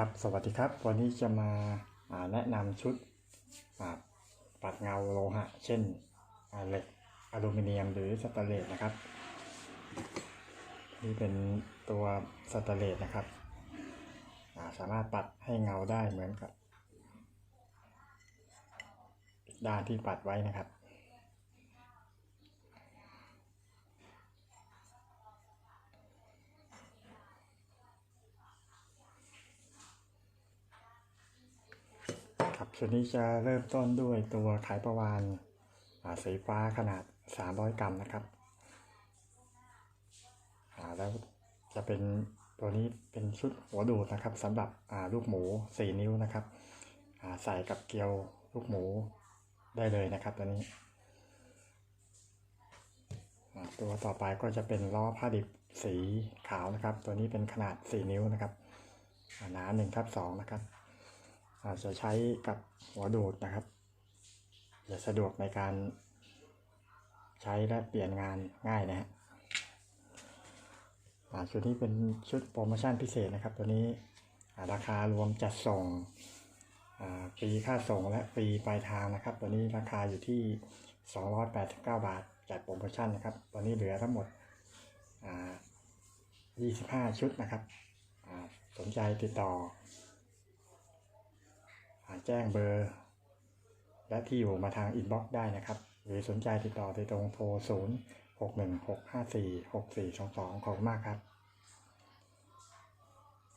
ครับสวัสดีครับ วันนี้จะมาาแนะนำชุดปัดเงาโลหะ เช่นเหล็กอลูมิเนียมหรือสแตนเลสนะครับ นี่เป็นตัวสแตนเลสนะครับาสามารถปัดให้เงาได้เหมือนกับ ด้านที่ปัดไว้นะครับ ชุดนี้จะเริ่มต้นด้วยตัวไขประวานสีฟ้าขนาด 300 กรัมนะครับแล้วจะเป็นตัวนี้เป็นชุดหัวดูดนะครับสำหรับลูกหมู 4 นิ้วนะครับใส่กับเกลียวลูกหมูได้เลยนะครับตัวนี้ ตัวต่อไปก็จะเป็นล้อผ้าดิบสีขาวนะครับ ตัวนี้เป็นขนาด 4 นิ้วนะครับอ่าหนา1ทับ2นะครับ จจะใช้กับหัวดูดนะครับ จะสะดวกในการใช้และเปลี่ยนงานง่ายนะฮะชุดนี้เป็นชุดโปรโมชั่นพิเศษนะครับ ตัวนี้ราคารวมจัดส่งฟรีค่าส่งและฟรีปลายทางนะครับ ตัวนี้ราคาอยู่ที่ 289 บาทจัดโปรโมชั่นนะครับ ตัวนี้เหลือทั้งหมดอ่า25 ชุดนะครับสนใจติดต่อ แจ้งเบอร์ และที่อยู่มาทางอินบ็อกซ์ได้นะครับ หรือสนใจติดต่อโดยตรงโทร 0 6 1 6 5 4 6 4 2 2 ขอบคุณมากครับ